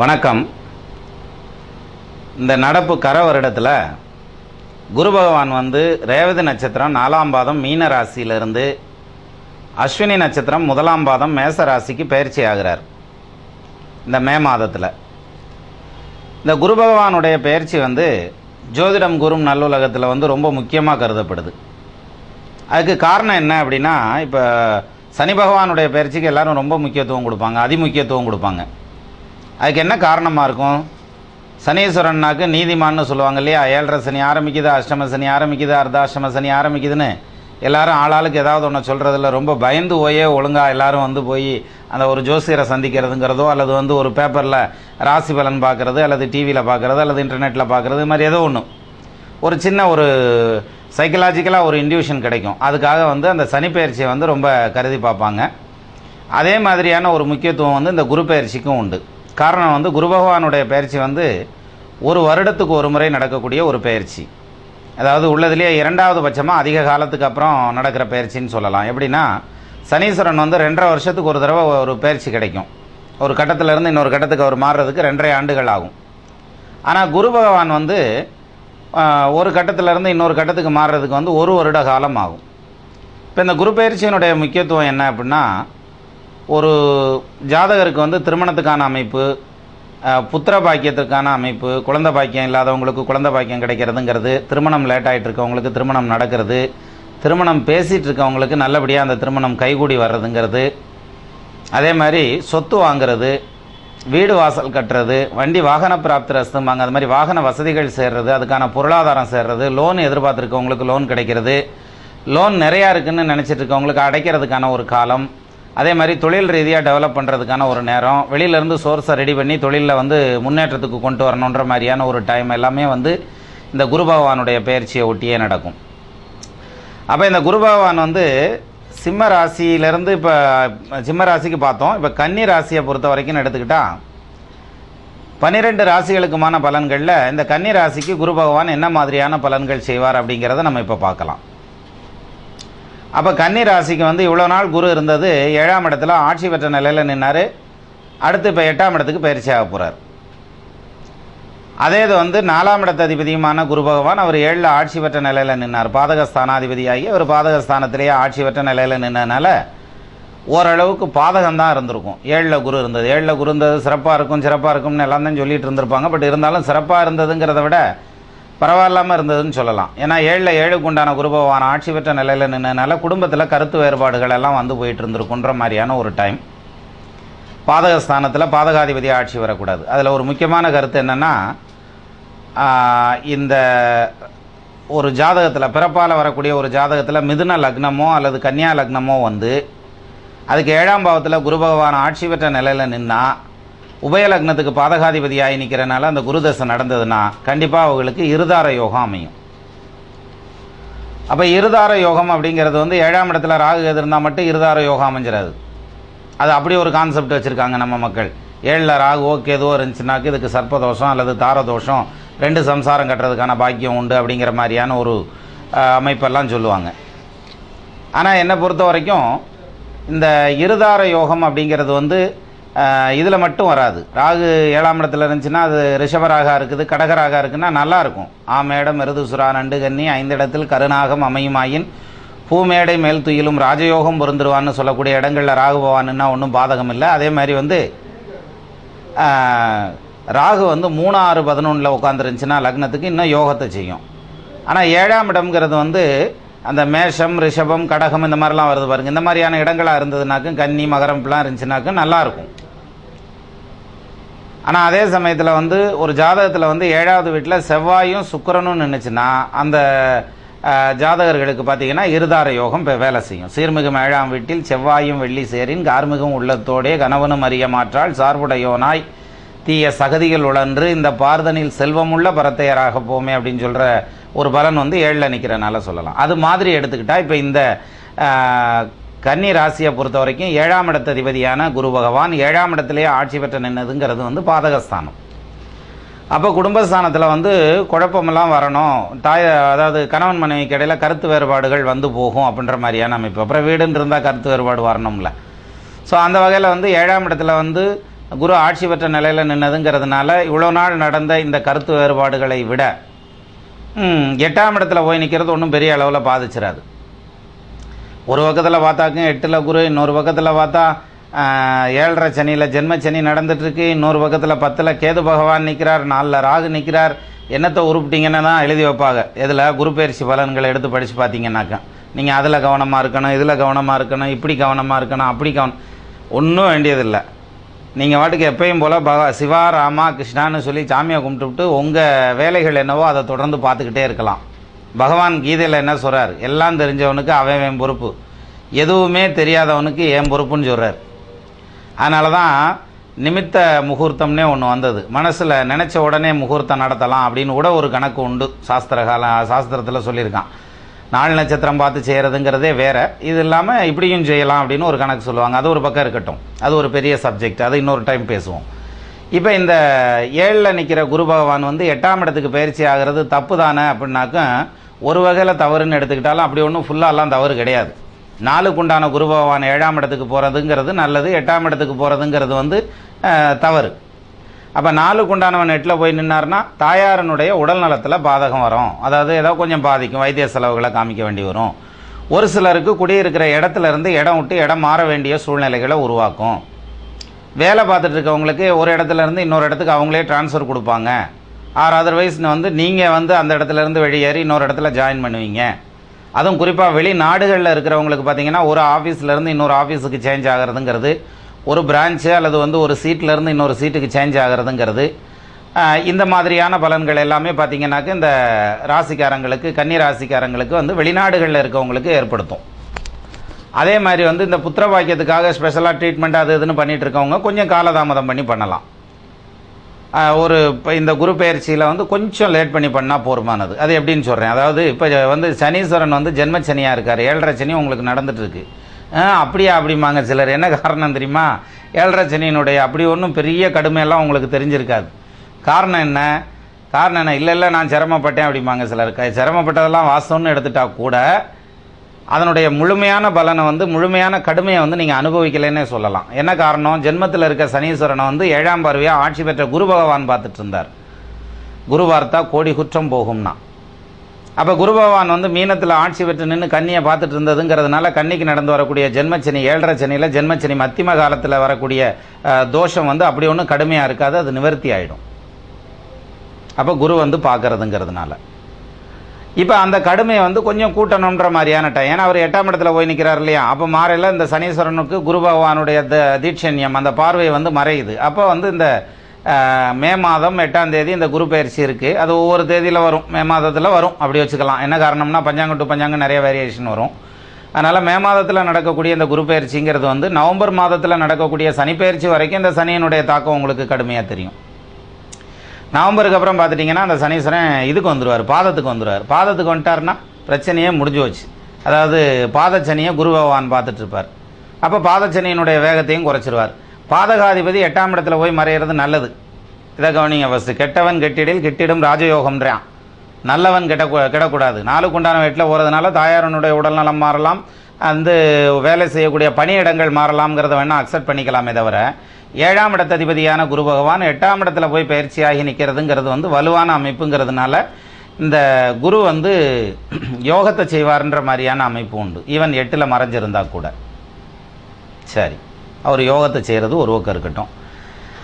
வணக்கம். இந்த நடப்பு கர வருடத்தில் குரு பகவான் வந்து ரேவதி நட்சத்திரம் நாலாம் பாதம் மீன ராசியிலிருந்து அஸ்வினி நட்சத்திரம் முதலாம் பாதம் மேச ராசிக்கு பயிற்சி ஆகிறார். இந்த மே மாதத்தில். இந்த குரு பகவானுடைய பயிற்சி வந்து ஜோதிடம் குரும் நல்லுலகத்தில் வந்து ரொம்ப முக்கியமாக கருதப்படுது. அதுக்கு காரணம் என்ன அப்படின்னா இப்போ சனி பகவானுடைய பயிற்சிக்கு எல்லாரும் ரொம்ப முக்கியத்துவம் கொடுப்பாங்க அதிமுக்கியத்துவம் கொடுப்பாங்க. அதுக்கு என்ன காரணமாக இருக்கும்? சனீஸ்வரன்னாக்கு நீதிமான்னு சொல்லுவாங்க இல்லையா? ஏழரை சனி ஆரம்பிக்குது அஷ்டம சனி ஆரம்பிக்குது அர்த்தாஷ்டம சனி ஆரம்பிக்குதுன்னு. எல்லாரும் ஆளாளுக்கு ஏதாவது ஒன்று சொல்கிறதில்ல ரொம்ப பயந்து போயே ஒழுங்காக எல்லாரும் வந்து போய் அந்த ஒரு ஜோசியரை சந்திக்கிறதுங்கிறதோ அல்லது வந்து ஒரு பேப்பரில் ராசி பலன் பார்க்குறது அல்லது டிவியில் பார்க்குறது அல்லது இன்டர்நெட்டில் பார்க்குறது இது மாதிரி ஏதோ ஒன்று ஒரு சின்ன ஒரு சைக்கலாஜிக்கலாக ஒரு இன்டியூஷன் கிடைக்கும். அதுக்காக வந்து அந்த சனிப்பயிற்சியை வந்து ரொம்ப கருதி பார்ப்பாங்க. அதே மாதிரியான ஒரு முக்கியத்துவம் வந்து இந்த குரு பயிற்சிக்கும் உண்டு. காரணம் வந்து குரு பகவானுடைய பயிற்சி வந்து ஒரு வருடத்துக்கு ஒரு முறை நடக்கக்கூடிய ஒரு பயிற்சி. அதாவது உள்ளதுலேயே இரண்டாவது பட்சமாக அதிக காலத்துக்கு அப்புறம் நடக்கிற பயிற்சின்னு சொல்லலாம். எப்படின்னா சனீஸ்வரன் வந்து ரெண்டரை வருஷத்துக்கு ஒரு தடவை ஒரு பயிற்சி கிடைக்கும். ஒரு கட்டத்திலேருந்து இன்னொரு கட்டத்துக்கு அவர் மாறுறதுக்கு ரெண்டரை ஆண்டுகள் ஆகும். ஆனால் குரு பகவான் வந்து ஒரு கட்டத்திலேருந்து இன்னொரு கட்டத்துக்கு மாறுறதுக்கு வந்து ஒரு வருட காலம் ஆகும். இப்போ இந்த குரு பயிற்சியினுடைய முக்கியத்துவம் என்ன அப்படின்னா ஒரு ஜாதகருக்கு வந்து திருமணத்துக்கான அமைப்பு புத்திர பாக்கியத்துக்கான அமைப்பு குழந்தை பாக்கியம் இல்லாதவங்களுக்கு குழந்தை பாக்கியம் கிடைக்கிறதுங்கிறது திருமணம் லேட் ஆகிட்டு இருக்கவங்களுக்கு திருமணம் நடக்கிறது திருமணம் பேசிகிட்டு இருக்கவங்களுக்கு நல்லபடியாக அந்த திருமணம் கைகூடி வர்றதுங்கிறது அதே மாதிரி சொத்து வாங்குறது வீடு வாசல் கட்டுறது வண்டி வாகன பிராப்திரஸ்தும்பாங்க அது மாதிரி வாகன வசதிகள் சேர்றது அதுக்கான பொருளாதாரம் சேர்றது லோன் எதிர்பார்த்துருக்கவங்களுக்கு லோன் கிடைக்கிறது லோன் நிறையா இருக்குன்னு நினச்சிட்டு இருக்கவங்களுக்கு அடைக்கிறதுக்கான ஒரு காலம் அதே மாதிரி தொழில் ரீதியாக டெவலப் பண்ணுறதுக்கான ஒரு நேரம் வெளியிலேருந்து சோர்ஸை ரெடி பண்ணி தொழிலில் வந்து முன்னேற்றத்துக்கு கொண்டு வரணுன்ற மாதிரியான ஒரு டைம் எல்லாமே வந்து இந்த குரு பகவானுடைய பயிற்சியை ஒட்டியே நடக்கும். அப்போ இந்த குரு பகவான் வந்து சிம்ம ராசியிலேருந்து இப்போ சிம்ம ராசிக்கு பார்த்தோம். இப்போ கன்னி ராசியை பொறுத்த வரைக்கும் எடுத்துக்கிட்டால் பன்னிரெண்டு ராசிகளுக்குமான பலன்களில் இந்த கன்னி ராசிக்கு குரு பகவான் என்ன மாதிரியான பலன்கள் செய்வார் அப்படிங்கிறத நம்ம இப்போ பார்க்கலாம். அப்போ கன்னி ராசிக்கு வந்து இவ்வளோ நாள் குரு இருந்தது ஏழாம் இடத்துல ஆட்சி பெற்ற நிலையில் நின்னார். அடுத்து இப்போ எட்டாம் இடத்துக்கு பயிற்சி ஆக போகிறார் அதே இது வந்து நாலாம் இடத்து அதிபதியுமான குரு பகவான் அவர் ஏழில் ஆட்சி பெற்ற நிலையில் நின்னார். பாதகஸ்தானாதிபதியாகி அவர் பாதகஸ்தானத்திலேயே ஆட்சி பெற்ற நிலையில் நின்னதுனால ஓரளவுக்கு பாதகம் தான் இருந்திருக்கும். ஏழில் குரு இருந்தது. ஏழில் குரு இருந்தது சிறப்பாக இருக்கும் சிறப்பாக இருக்கும்னு எல்லாம் தான் சொல்லிட்டு இருந்திருப்பாங்க. பட் இருந்தாலும் சிறப்பாக இருந்ததுங்கிறத விட பரவாயில்லாமல் இருந்ததுன்னு சொல்லலாம். ஏன்னா ஏழில் ஏழுக்கு உண்டான குருபவான ஆட்சி பெற்ற நிலையில் நின்றனால குடும்பத்தில் கருத்து வேறுபாடுகள் எல்லாம் வந்து போயிட்டு இருந்திருக்குன்ற மாதிரியான ஒரு டைம் பாதகஸ்தானத்தில் பாதகாதிபதி ஆட்சி வரக்கூடாது. அதில் ஒரு முக்கியமான கருத்து என்னென்னா இந்த ஒரு ஜாதகத்தில் பிறப்பால் வரக்கூடிய ஒரு ஜாதகத்தில் மிதுன லக்னமோ அல்லது கன்னியா லக்னமோ வந்து அதுக்கு ஏழாம் பாவத்தில் குரு பகவான் ஆட்சி பெற்ற நிலையில் நின்னா உபயலக்னத்துக்கு பாதகாதிபதியாகி நிற்கிறனால அந்த குருதசை நடந்ததுன்னா கண்டிப்பாக அவங்களுக்கு இருதார யோகம் அமையும். அப்போ இருதார யோகம் அப்படிங்கிறது வந்து ஏழாம் இடத்துல ராகு எது இருந்தால் மட்டும் இருதார யோகம் அமைஞ்சிடாது அது அப்படி ஒரு கான்செப்ட் வச்சுருக்காங்க நம்ம மக்கள். ஏழில் ராகு ஓகே ஏதோ இருந்துச்சுனாக்கு இதுக்கு சர்ப்பதோஷம் அல்லது தாரதோஷம் ரெண்டு சம்சாரம் கட்டுறதுக்கான பாக்கியம் உண்டு அப்படிங்கிற மாதிரியான ஒரு அமைப்பெல்லாம் சொல்லுவாங்க. ஆனால் என்னை பொறுத்த வரைக்கும் இந்த இருதார யோகம் அப்படிங்கிறது வந்து இதில் மட்டும் வராது. ராகு ஏழாம் இடத்துல இருந்துச்சுன்னா அது ரிஷபராகா இருக்குது கடகராகா இருக்குன்னா நல்லா இருக்கும் ஆமேடம் மிருதுசுரா நண்டு கன்னி ஐந்து இடத்தில் கருநாகம் அமையுமாயின் பூமேடை மேல் துயிலும் ராஜயோகம் பொருந்துருவான்னு சொல்லக்கூடிய இடங்களில் ராகு பவானுன்னா ஒன்றும் பாதகம் இல்லை அதே மாதிரி வந்து ராகு வந்து மூணு ஆறு பதினொன்றில் உட்காந்துருந்துச்சுன்னா லக்னத்துக்கு இன்னும் யோகத்தை செய்யும். ஆனால் ஏழாம் இடம்ங்கிறது வந்து அந்த மேஷம் ரிஷபம் கடகம் இந்த மாதிரிலாம் வருது பாருங்க. இந்த மாதிரியான இடங்களாக இருந்ததுனாக்கும் கன்னி மகரம் இப்படிலாம் இருந்துச்சுனாக்கும் நல்லாயிருக்கும் ஆனால் அதே சமயத்தில் வந்து ஒரு ஜாதகத்தில் வந்து ஏழாவது வீட்டில் செவ்வாயும் சுக்கரனும் நின்றுச்சுன்னா அந்த ஜாதகர்களுக்கு பார்த்தீங்கன்னா இருதார யோகம் இப்போ வேலை செய்யும். சீர்மிகும் ஏழாம் வீட்டில் செவ்வாயும் வெள்ளி சேரின் கார்மிகும் உள்ளத்தோடே கணவனும் அறிய மாற்றால் சார்புடையோனாய் தீய சகதிகள் உழன்று இந்த பார்தனில் செல்வமுள்ள பரத்தையராக போமே அப்படின்னு சொல்கிற ஒரு பலன் வந்து ஏழில் நிற்கிறனால சொல்லலாம். அது மாதிரி எடுத்துக்கிட்டால் இப்போ இந்த கன்னி ராசியை பொறுத்த வரைக்கும் ஏழாம் இடத்த அதிபதியான குரு பகவான் ஏழாம் இடத்துலேயே ஆட்சி பெற்ற நின்னதுங்கிறது வந்து பாதகஸ்தானம். அப்போ குடும்பஸ்தானத்தில் வந்து குழப்பமெல்லாம் வரணும். தாய் அதாவது கணவன் மனைவிக்கு இடையில் கருத்து வேறுபாடுகள் வந்து போகும் அப்படின்ற மாதிரியான அமைப்பு. அப்புறம் வீடுன்னு இருந்தால் கருத்து வேறுபாடு வரணும்ல. ஸோ அந்த வகையில் வந்து ஏழாம் இடத்துல வந்து குரு ஆட்சி பெற்ற நிலையில் நின்னதுங்கிறதுனால இவ்வளோ நாள் நடந்த இந்த கருத்து வேறுபாடுகளை விட எட்டாம் இடத்துல போய் நிற்கிறது ஒன்றும் பெரிய அளவில் பாதிச்சிடாது ஒரு பக்கத்தில் பார்த்தாக்கும் எட்டில் குரு இன்னொரு பக்கத்தில் பார்த்தா ஏழரை சனியில் ஜென்ம சனி நடந்துட்டுருக்கு இன்னொரு பக்கத்தில் பத்தில் கேது பகவான் நிற்கிறார் நாலில் ராகு நிற்கிறார் என்னத்தை உருப்பிட்டிங்கன்னு தான் எழுதி வைப்பாங்க. இதில் குரு பலன்களை எடுத்து படித்து பார்த்தீங்கன்னாக்கா. நீங்கள் அதில் கவனமாக இருக்கணும் இதில் கவனமாக இருக்கணும் இப்படி கவனமாக இருக்கணும் அப்படி கவனம் ஒன்றும் வேண்டியதில்லை. நீங்கள் வாட்டுக்கு எப்பயும் போல் பகவா சிவா ராமா கிருஷ்ணான்னு சொல்லி சாமியை கும்பிட்டுவிட்டு உங்கள் வேலைகள் என்னவோ அதை தொடர்ந்து பார்த்துக்கிட்டே இருக்கலாம். பகவான் கீதையில் என்ன சொல்கிறார் எல்லாம் தெரிஞ்சவனுக்கு அவன் அவன் பொறுப்பு. எதுவுமே தெரியாதவனுக்கு ஏன் பொறுப்புன்னு சொல்கிறார் அதனால தான் நிமித்த முகூர்த்தம்னே ஒன்று வந்தது. மனசில் நினச்ச உடனே முகூர்த்தம் நடத்தலாம் அப்படின்னு கூட ஒரு கணக்கு உண்டு. சாஸ்திர கால சாஸ்திரத்தில் சொல்லியிருக்கான். நாலு நட்சத்திரம் பார்த்து செய்கிறதுங்கிறதே வேறு. இது இல்லாமல் இப்படியும் செய்யலாம் அப்படின்னு ஒரு கணக்கு சொல்லுவாங்க. அது ஒரு பக்கம் இருக்கட்டும். அது ஒரு பெரிய சப்ஜெக்ட் அது இன்னொரு டைம் பேசுவோம். இப்போ இந்த ஏழில் நிற்கிற குரு பகவான் வந்து எட்டாம் இடத்துக்கு பயிற்சி ஆகிறது தப்பு தானே அப்படின்னாக்க ஒரு வகையில் தவறுன்னு எடுத்துக்கிட்டாலும் அப்படி ஒன்றும் ஃபுல்லாலாம் தவறு கிடையாது. நாளுக்கு உண்டான குரு பகவான் ஏழாம் இடத்துக்கு போகிறதுங்கிறது நல்லது. எட்டாம் இடத்துக்கு போகிறதுங்கிறது வந்து தவறு. அப்போ நாலுக்கு உண்டானவன் எட்டில் போய் நின்னார்னா தாயாரனுடைய உடல் நலத்தில் பாதகம் வரும். அதாவது ஏதோ கொஞ்சம் பாதிக்கும் வைத்திய செலவுகளை காமிக்க வேண்டி வரும். ஒரு சிலருக்கு குடியிருக்கிற இடத்துல இருந்து இடம் விட்டு இடம் மாற வேண்டிய சூழ்நிலைகளை உருவாக்கும். வேலை பார்த்துட்டு இருக்கவங்களுக்கு ஒரு இடத்துல இருந்து இன்னொரு இடத்துக்கு அவங்களே ட்ரான்ஸ்ஃபர் கொடுப்பாங்க. ஆர் அதர்வைஸ் வந்து நீங்கள் வந்து அந்த இடத்துல இருந்து வெளியேறி இன்னொரு இடத்துல ஜாயின் பண்ணுவீங்க. அதுவும் குறிப்பாக வெளிநாடுகளில் இருக்கிறவங்களுக்கு பார்த்தீங்கன்னா ஒரு ஆஃபீஸ்லேருந்து இன்னொரு ஆஃபீஸுக்கு சேஞ்ச் ஆகிறதுங்கிறது ஒரு பிரான்ச்சு அல்லது வந்து ஒரு சீட்ல இருந்து இன்னொரு சீட்டுக்கு சேஞ்ச் ஆகிறதுங்கிறது. இந்த மாதிரியான பலன்கள் எல்லாமே பார்த்தீங்கன்னாக்க இந்த ராசிக்காரங்களுக்கு கன்னி ராசிக்காரங்களுக்கு வந்து வெளிநாடுகளில் இருக்கவங்களுக்கு ஏற்படுத்தும். அதே மாதிரி வந்து இந்த புத்திரவாக்கியத்துக்காக ஸ்பெஷலாக ட்ரீட்மெண்ட் அது இதுன்னு பண்ணிகிட்டு இருக்கவங்க கொஞ்சம் காலதாமதம் பண்ணி பண்ணலாம். ஒரு இப்போ இந்த குரு பயிற்சியில் வந்து கொஞ்சம் லேட் பண்ணி பண்ணால் போருமானது. அது எப்படின்னு சொல்கிறேன் அதாவது இப்போ வந்து சனீஸ்வரன் வந்து ஜென்ம சனியாக இருக்கார். ஏழரை சனி உங்களுக்கு நடந்துகிட்ருக்கு அப்படியா அப்படிம்பாங்க சிலர். என்ன காரணம் தெரியுமா? ஏழரை சனியினுடைய அப்படி ஒன்றும் பெரிய கடுமையெல்லாம் உங்களுக்கு தெரிஞ்சிருக்காது. காரணம் என்ன? காரணம் என்ன? இல்லை இல்லை நான் சிரமப்பட்டேன் அப்படிம்பாங்க சிலர். சிரமப்பட்டதெல்லாம் வாஸ்தவம்னு எடுத்துட்டா கூட அதனுடைய முழுமையான பலனை வந்து முழுமையான கடுமையை வந்து நீங்கள் அனுபவிக்கலைன்னே சொல்லலாம். என்ன காரணம்? ஜென்மத்தில் இருக்க சனீஸ்வரனை வந்து ஏழாம் பார்வையாக ஆட்சி பெற்ற குரு பகவான் பார்த்துட்டு இருந்தார். குரு பார்த்தா கோடி குற்றம் போகும்னா. அப்போ குரு பகவான் வந்து மீனத்தில் ஆட்சி பெற்று நின்று கன்னியை பார்த்துட்டு இருந்ததுங்கிறதுனால கன்னிக்கு நடந்து வரக்கூடிய ஜென்மச்சனி ஏழரை சனியில் ஜென்மச்சனி மத்திம காலத்தில் வரக்கூடிய தோஷம் வந்து அப்படி ஒன்றும் கடுமையாக இருக்காது அது நிவர்த்தி ஆகிடும் அப்போ குரு வந்து பார்க்கறதுங்கிறதுனால. இப்போ அந்த கடுமையை வந்து கொஞ்சம் கூட்டணுன்ற மாதிரியான டைம் ஏன்னா அவர் எட்டாம் இடத்துல போய் நிற்கிறார் இல்லையா? அப்போ மாறையில் இந்த சனீஸ்வரனுக்கு குரு பகவானுடைய த- தீட்சண்யம் அந்த பார்வை வந்து மறையுது. அப்போ வந்து இந்த மே மாதம் எட்டாம் தேதி இந்த குரு பயிற்சி இருக்குது அது ஒவ்வொரு தேதியில் வரும். மே மாதத்தில் வரும். அப்படி வச்சுக்கலாம். என்ன காரணம்னா பஞ்சாங்கம் டு பஞ்சாங்கம் நிறைய வேரியேஷன் வரும். அதனால் மே மாதத்தில் நடக்கக்கூடிய இந்த குரு பயிற்சிங்கிறது வந்து நவம்பர் மாதத்தில் நடக்கக்கூடிய சனி பயிற்சி வரைக்கும் இந்த சனியினுடைய தாக்கம் உங்களுக்கு கடுமையாக தெரியும். நவம்பருக்கு அப்புறம் பார்த்துட்டிங்கன்னா அந்த சனீஸ்வரன் இதுக்கு வந்துடுவார் பாதத்துக்கு வந்துடுவார் பாதத்துக்கு வந்துட்டாருன்னா பிரச்சனையே முடிஞ்சு வச்சு அதாவது பாதச்சனியை குரு பகவான் பார்த்துட்ருப்பார் அப்போ பாதச்சனியினுடைய வேகத்தையும் குறைச்சிருவார். பாதகாதிபதி எட்டாம் இடத்துல போய் மறையிறது நல்லது. இதை கவனிங்க ஃபஸ்ட்டு கெட்டவன் கெட்டிடில் கெட்டிடும் ராஜயோகம்ன்றான். நல்லவன் கெட்ட கெடக்கூடாது. நாளுக்கு உண்டான வீட்டில் போகிறதுனால தாயாரனுடைய உடல்நலம் மாறலாம். வந்து வேலை செய்யக்கூடிய பணியிடங்கள் மாறலாம்ங்கிறத வேணால் அக்செப்ட் பண்ணிக்கலாமே தவிர ஏழாம் இடத்ததிபதியான குரு பகவான் எட்டாம் இடத்துல போய் பயிற்சியாகி நிற்கிறதுங்கிறது வந்து வலுவான அமைப்புங்கிறதுனால இந்த குரு வந்து யோகத்தை செய்வார்ன்ற மாதிரியான அமைப்பு உண்டு. ஈவன் எட்டில் மறைஞ்சிருந்தா கூட. சரி. அவர் யோகத்தை செய்கிறது ஒரு பக்கம் இருக்கட்டும்.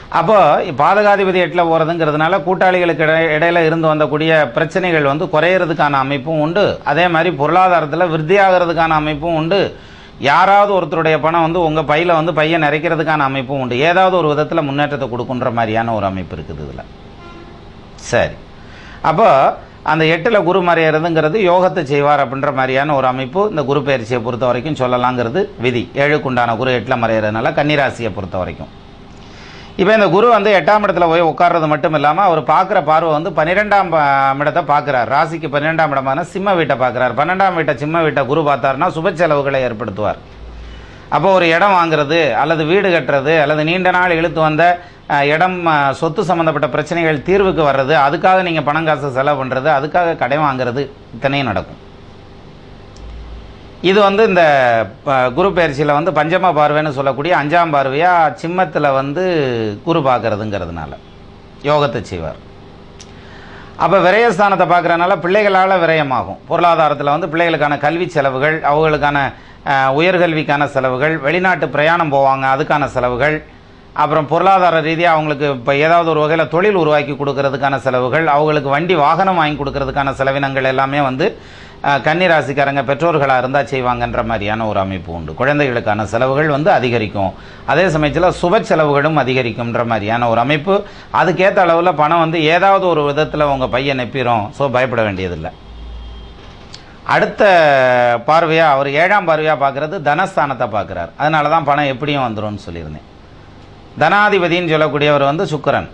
அப்போது பாதகாதிபதி எட்டில் போகிறதுங்கிறதுனால கூட்டாளிகளுக்கு இடை இடையில இருந்து வந்தக்கூடிய பிரச்சனைகள் வந்து குறையிறதுக்கான அமைப்பும் உண்டு. அதே மாதிரி பொருளாதாரத்தில் விருத்தியாகிறதுக்கான அமைப்பும் உண்டு. யாராவது ஒருத்தருடைய பணம் வந்து உங்கள் பையில் வந்து பையன் நிறைக்கிறதுக்கான அமைப்பும் உண்டு. ஏதாவது ஒரு விதத்தில் முன்னேற்றத்தை கொடுக்குன்ற மாதிரியான ஒரு அமைப்பு இருக்குது இதில். சரி. அப்போ அந்த எட்டில் குரு மறையிறதுங்கிறது யோகத்தை செய்வார் அப்படின்ற மாதிரியான ஒரு அமைப்பு இந்த குரு பயிற்சியை பொறுத்த வரைக்கும் சொல்லலாங்கிறது விதி. ஏழுக்குண்டான குரு எட்டில் மறையிறதுனால கன்னிராசியை பொறுத்த வரைக்கும். இப்போ இந்த குரு வந்து எட்டாம் இடத்துல போய் உட்கார்றது மட்டும் இல்லாமல் அவர் பார்க்குற பார்வை வந்து பன்னிரெண்டாம் இடத்தை பார்க்குறார். ராசிக்கு பன்னிரெண்டாம் இடமான சிம்ம வீட்டை பார்க்குறார். பன்னெண்டாம் வீட்டை சிம்ம வீட்டை குரு பார்த்தாருன்னா சுப செலவுகளை ஏற்படுத்துவார். அப்போ ஒரு இடம் வாங்குறது அல்லது வீடு கட்டுறது அல்லது நீண்ட நாள் இழுத்து வந்த இடம் சொத்து சம்மந்தப்பட்ட பிரச்சனைகள் தீர்வுக்கு வர்றது அதுக்காக நீங்கள் பணம் காசு செலவு பண்ணுறது அதுக்காக கடன் வாங்குறது இத்தனையும் நடக்கும். இது வந்து இந்த குரு பயிற்சியில் வந்து பஞ்சம பார்வைன்னு சொல்லக்கூடிய அஞ்சாம் பார்வையாக சிம்மத்தில் வந்து குரு பார்க்கறதுங்கிறதுனால யோகத்தை செய்வார். அப்போ விரயஸ்தானத்தை பார்க்குறதுனால பிள்ளைகளால் விரயமாகும். பொருளாதாரத்தில் வந்து பிள்ளைகளுக்கான கல்வி செலவுகள் அவங்களுக்கான உயர்கல்விக்கான செலவுகள் வெளிநாட்டு பிரயாணம் போவாங்க அதுக்கான செலவுகள் அப்புறம் பொருளாதார ரீதியாக அவங்களுக்கு இப்போ ஏதாவது ஒரு வகையில் தொழில் உருவாக்கி கொடுக்கறதுக்கான செலவுகள் அவங்களுக்கு வண்டி வாகனம் வாங்கி கொடுக்கறதுக்கான செலவினங்கள் எல்லாமே வந்து கன்னிராசிக்காரங்க கன்னி ராசிக்காரங்க பெற்றோர்களாக இருந்தால் செய்வாங்கன்ற மாதிரியான ஒரு அமைப்பு உண்டு. குழந்தைகளுக்கான செலவுகள் வந்து அதிகரிக்கும். அதே சமயத்தில் சுப செலவுகளும் அதிகரிக்கும்ன்ற மாதிரியான ஒரு அமைப்பு. அதுக்கேற்ற அளவில் பணம் வந்து ஏதாவது ஒரு விதத்தில் உங்கள் பையன் நெப்பிடும் ஸோ பயப்பட வேண்டியதில்லை. அடுத்த பார்வையாக அவர் ஏழாம் பார்வையாக பார்க்குறது தனஸ்தானத்தை பார்க்குறார். அதனால தான் பணம் எப்படியும் வந்துரும்னு சொல்லியிருந்தேன். தனாதிபதின்னு சொல்லக்கூடியவர் வந்து சுக்கரன்.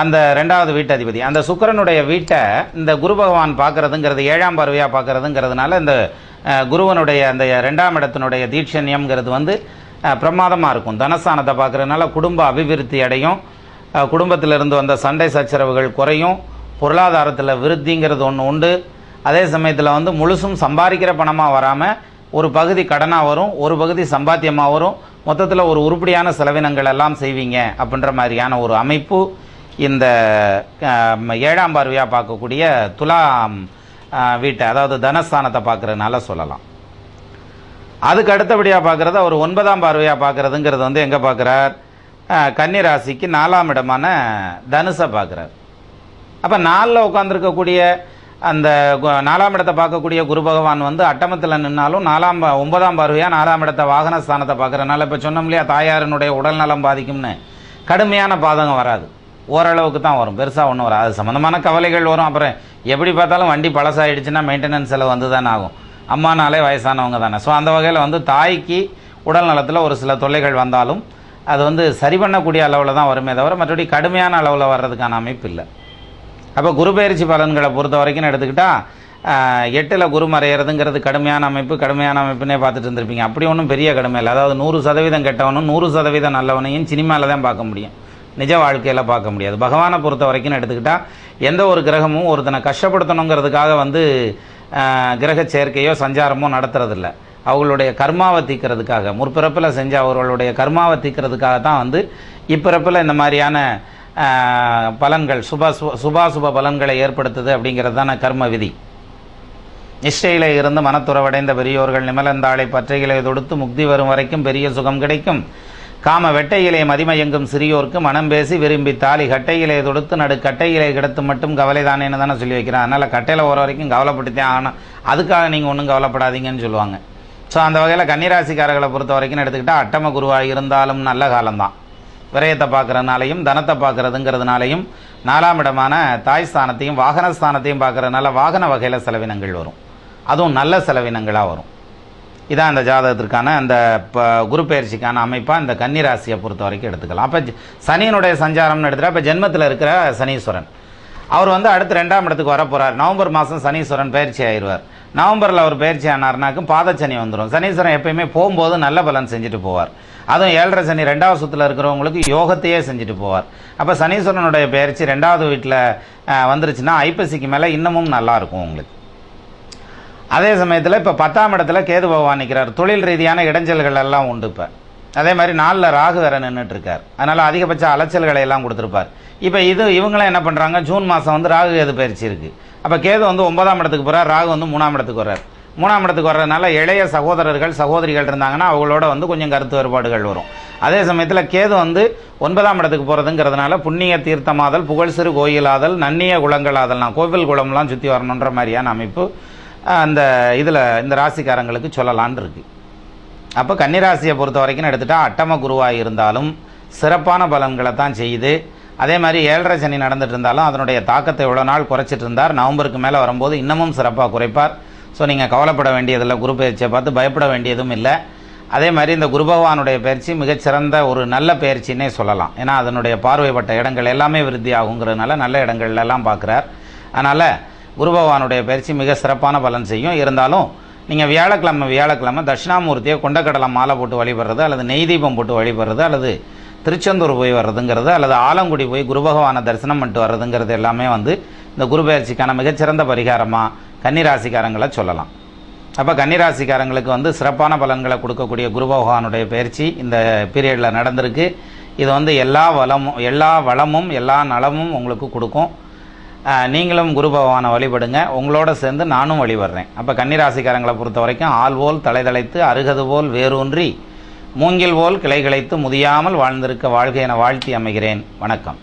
அந்த ரெண்டாவது வீட்டதிபதி. அந்த சுக்கிரனுடைய வீட்டை இந்த குரு பகவான் பார்க்கறதுங்கிறது ஏழாம் பார்வையாக பார்க்கறதுங்கிறதுனால இந்த குருவனுடைய அந்த ரெண்டாம் இடத்தினுடைய தீட்சண்யம்ங்கிறது வந்து பிரமாதமாக இருக்கும். தனஸ்தானத்தை பார்க்கறதுனால குடும்ப அபிவிருத்தி அடையும். குடும்பத்திலிருந்து வந்த சண்டை சச்சரவுகள் குறையும். பொருளாதாரத்தில் விருத்திங்கிறது ஒன்று உண்டு. அதே சமயத்தில் வந்து முழுசும் சம்பாதிக்கிற பணமாக வராமல் ஒரு பகுதி கடனாக வரும் ஒரு பகுதி சம்பாத்தியமாக வரும். மொத்தத்தில் ஒரு உருப்படியான செலவினங்கள் எல்லாம் செய்வீங்க அப்படின்ற மாதிரியான ஒரு அமைப்பு இந்த ஏழாம் பார்வையாக பார்க்கக்கூடிய துலாம் வீட்டை அதாவது தனஸ்தானத்தை பார்க்குறதுனால சொல்லலாம். அதுக்கு அடுத்தபடியாக பார்க்குறது அவர் ஒன்பதாம் பார்வையாக பார்க்குறதுங்கிறது வந்து எங்கே பார்க்குறார்? கன்னி ராசிக்கு நாலாம் இடமான தனுசை பார்க்குறார். அப்போ நாலில் உட்காந்துருக்கக்கூடிய அந்த நாலாம் இடத்தை பார்க்கக்கூடிய குரு பகவான் வந்து அட்டமத்தில் நின்னாலும் நாலாம் ஒன்பதாம் பார்வையாக நாலாம் இடத்த வாகன ஸ்தானத்தை பார்க்குறனால இப்போ சொன்னோம் இல்லையா தாயாரினுடைய உடல் நலம் பாதிக்கும்னு. கடுமையான பாதகம் வராது. ஓரளவுக்கு தான் வரும். பெருசாக ஒன்றும் வராது. அது சம்மந்தமான கவலைகள் வரும். அப்புறம் எப்படி பார்த்தாலும் வண்டி பழசாயிடுச்சுன்னா மெயின்டெனன்ஸ் செலவு வந்து தானே ஆகும். அம்மானாலே வயசானவங்க தானே. ஸோ அந்த வகையில் வந்து தாய்க்கு உடல் நலத்தில் ஒரு சில தொல்லைகள் வந்தாலும் அது வந்து சரி பண்ணக்கூடிய அளவில் தான் வருமே தவிர மற்றபடி கடுமையான அளவில் வர்றதுக்கான அமைப்பு இல்லை. அப்போ குரு பயிற்சி பலன்களை பொறுத்த வரைக்கும் எடுத்துக்கிட்டால் எட்டில் குரு மறையிறதுங்கிறது கடுமையான அமைப்பு கடுமையான அமைப்புனே பார்த்துட்டு இருந்திருப்பீங்க. அப்படி ஒன்றும் பெரிய கடுமை இல்லை. அதாவது நூறு சதவீதம் கெட்டவனும் நூறு சதவீதம் நல்லவனையும் சினிமாவில் தான் பார்க்க முடியும். நிஜ வாழ்க்கையில் பார்க்க முடியாது. பகவானை பொறுத்த வரைக்கும் எடுத்துக்கிட்டால் எந்த ஒரு கிரகமும் ஒருத்தனை கஷ்டப்படுத்தணுங்கிறதுக்காக வந்து கிரக சேர்க்கையோ சஞ்சாரமோ நடத்துறதில்ல. அவங்களுடைய கர்மாவை தீக்கிறதுக்காக முற்பிறப்பில் செஞ்ச அவர்களுடைய கர்மாவை தீர்க்கறதுக்காக தான் வந்து இப்பிறப்பில் இந்த மாதிரியான பலன்கள் சுப சுபாசுப பலன்களை ஏற்படுத்துது அப்படிங்கிறது தானே கர்ம விதி. நிஷ்டையில இருந்து மனத்துறவடைந்த பெரியோர்கள் நிமலந்தாளை பற்றைகளை தொடுத்து முக்தி வரும் வரைக்கும் பெரிய சுகம் கிடைக்கும். காம வெட்டையிலே மதிமயங்கும் சிறியோர்க்கு மனம் பேசி விரும்பி தாலி கட்டையிலே தொடுத்து நடு கட்டையிலே கிடத்து மட்டும் கவலை தானேன்னு தானே சொல்லி வைக்கிறேன் அதனால் கட்டையில் ஒரு வரைக்கும் கவலைப்பட்டுத்தான் ஆகணும். அதுக்காக நீங்கள் ஒன்றும் கவலைப்படாதீங்கன்னு சொல்லுவாங்க. ஸோ அந்த வகையில் கன்னிராசிக்காரர்களை பொறுத்த வரைக்கும் எடுத்துக்கிட்டால் அட்டம குருவாக இருந்தாலும் நல்ல காலம்தான். விரயத்தை பார்க்கறதுனாலையும் தனத்தை பார்க்கறதுங்கிறதுனாலையும் நாலாம் இடமான தாய் ஸ்தானத்தையும் வாகன ஸ்தானத்தையும் பார்க்கறதுனால வாகன வகையில் செலவினங்கள் வரும். அதுவும் நல்ல செலவினங்களாக வரும். இதான் அந்த ஜாதகத்திற்கான அந்த குரு பயிற்சிக்கான அமைப்பாக இந்த கன்னிராசியை பொறுத்த வரைக்கும் எடுத்துக்கலாம். அப்போ சனியினுடைய சஞ்சாரம்னு எடுத்துகிட்டா இப்போ ஜென்மத்தில் இருக்கிற சனீஸ்வரன். அவர் வந்து அடுத்து ரெண்டாம் இடத்துக்கு வர போகிறார் நவம்பர் மாதம் சனீஸ்வரன் பயிற்சி ஆயிடுவார். நவம்பரில் அவர் பயிற்சி ஆனார்னாக்கும் பாதச்சனி வந்துடும் சனீஸ்வரன் எப்பயுமே போகும்போது நல்ல பலன் செஞ்சுட்டு போவார். அதுவும் ஏழரை சனி ரெண்டாவது சுற்றில் இருக்கிறவங்களுக்கு யோகத்தையே செஞ்சுட்டு போவார். அப்போ சனீஸ்வரனுடைய பயிற்சி ரெண்டாவது வீட்டில் வந்துருச்சுன்னா ஐப்பசிக்கு மேலே இன்னமும் நல்லாயிருக்கும் உங்களுக்கு. அதே சமயத்தில் இப்போ பத்தாம் இடத்துல கேது பகவான் நிற்கிறார் தொழில் ரீதியான இடைஞ்சல்கள் எல்லாம் உண்டு இப்போ. அதே மாதிரி நாளில் ராகு வேற நின்றுட்டு இருக்கார் அதனால் அதிகபட்ச அலைச்சல்களை எல்லாம் கொடுத்துருப்பார். இப்போ இது இவங்களாம் என்ன பண்ணுறாங்க ஜூன் மாதம் வந்து ராகு கேது பயிற்சி இருக்குது அப்போ கேது வந்து ஒன்பதாம் இடத்துக்கு போகிறார் ராகு வந்து மூணாம் இடத்துக்கு வர்றார். மூணாம் இடத்துக்கு வர்றதுனால இளைய சகோதரர்கள் சகோதரிகள் இருந்தாங்கன்னா அவங்களோட வந்து கொஞ்சம் கருத்து வேறுபாடுகள் வரும். அதே சமயத்தில் கேது வந்து ஒன்பதாம் இடத்துக்கு போகிறதுங்கிறதுனால புண்ணிய தீர்த்தமாதல் புகழ் சிறு கோயிலாதல் நன்னிய குளங்களாதல் நான் கோவில் குளம்லாம் சுற்றி வரணுன்ற மாதிரியான அமைப்பு அந்த இதில் இந்த ராசிக்காரங்களுக்கு சொல்லலான் இருக்குது அப்போ கன்னிராசியை பொறுத்த வரைக்கும் எடுத்துட்டால் அட்டம குருவாக இருந்தாலும் சிறப்பான பலன்களை தான் செய்யுது. அதே மாதிரி ஏழரை சனி நடந்துட்டு இருந்தாலும் அதனுடைய தாக்கத்தை இவ்வளோ நாள் குறைச்சிட்டு இருந்தார் நவம்பருக்கு மேலே வரும்போது இன்னமும் சிறப்பாக குறைப்பார். ஸோ நீங்கள் கவலைப்பட வேண்டியதில்லை குரு பயிற்சியை பார்த்து பயப்பட வேண்டியதும் இல்லை. அதே மாதிரி இந்த குரு பகவானுடைய பயிற்சி மிகச்சிறந்த ஒரு நல்ல பயிற்சின்னே சொல்லலாம். ஏன்னா அதனுடைய பார்வைப்பட்ட இடங்கள் எல்லாமே விருத்தி ஆகுங்கிறதுனால நல்ல இடங்கள்லாம் பார்க்குறார். அதனால் குரு பகவானுடைய பயிற்சி மிக சிறப்பான பலன் செய்யும். இருந்தாலும் நீங்கள் வியாழக்கிழமை வியாழக்கிழமை தட்சிணாமூர்த்தியை கொண்டக்கடலை மாலை போட்டு வழிபடுறது அல்லது நெய் தீபம் போட்டு வழிபடுறது அல்லது திருச்செந்தூர் போய் வர்றதுங்கிறது அல்லது ஆலங்குடி போய் குரு பகவானை தரிசனம் பண்ணிட்டு வர்றதுங்கிறது எல்லாமே வந்து இந்த குரு பயிற்சிக்கான மிகச்சிறந்த பரிகாரமாக கன்னிராசிக்காரங்களை சொல்லலாம். அப்போ கன்னிராசிக்காரங்களுக்கு வந்து சிறப்பான பலன்களை கொடுக்கக்கூடிய குரு பகவானுடைய பயிற்சி இந்த பீரியடில் நடந்திருக்கு. இது வந்து எல்லா வளமும் எல்லா வளமும் எல்லா நலமும் உங்களுக்கு கொடுக்கும். நீங்களும் குரு பகவானை வழிபடுங்க. உங்களோட சேர்ந்து நானும் வழிபடுறேன். அப்போ கன்னிராசிக்காரங்களை பொறுத்த வரைக்கும் ஆள் போல் தலைதலைத்து அருகது போல் வேரூன்றி மூங்கில் போல் கிளை கிளைத்து முதியாமல் வாழ்ந்திருக்க வாழ்க்கை என வாழ்த்தி அமைகிறேன். வணக்கம்.